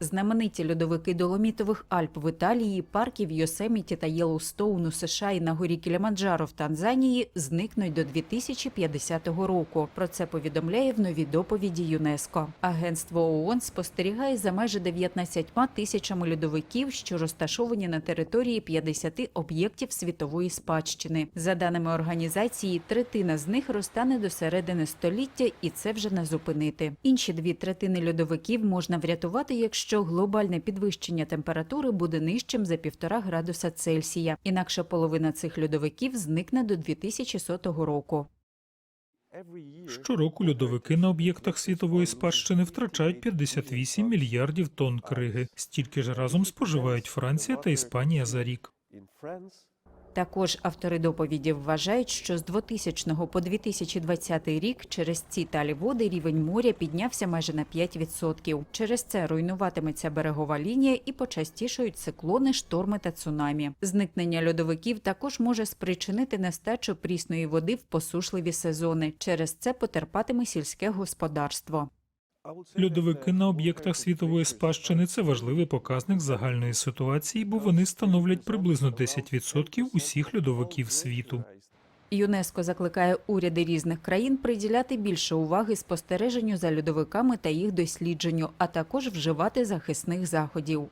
Знамениті льодовики Доломітових Альп в Італії, парків Йосеміті та Єлоустоун у США і на горі Кіліманджаро в Танзанії зникнуть до 2050 року. Про це повідомляє в новій доповіді ЮНЕСКО. Агентство ООН спостерігає за майже 19 тисячами льодовиків, що розташовані на території 50 об'єктів світової спадщини. За даними організації, третина з них розтане до середини століття, і це вже не зупинити. Інші дві третини льодовиків можна врятувати, якщо глобальне підвищення температури буде нижчим за півтора градуса Цельсія. Інакше половина цих льодовиків зникне до 2100 року. Щороку льодовики на об'єктах світової спадщини втрачають 58 мільярдів тонн криги. Стільки ж разом споживають Франція та Іспанія за рік. Також автори доповіді вважають, що з 2000 по 2020 рік через ці талі води рівень моря піднявся майже на 5%. Через це руйнуватиметься берегова лінія і почастішають циклони, шторми та цунамі. Зникнення льодовиків також може спричинити нестачу прісної води в посушливі сезони. Через це потерпатиме сільське господарство. Льодовики на об'єктах світової спадщини це важливий показник загальної ситуації, бо вони становлять приблизно 10% усіх льодовиків світу. ЮНЕСКО закликає уряди різних країн приділяти більше уваги спостереженню за льодовиками та їх дослідженню, а також вживати захисних заходів.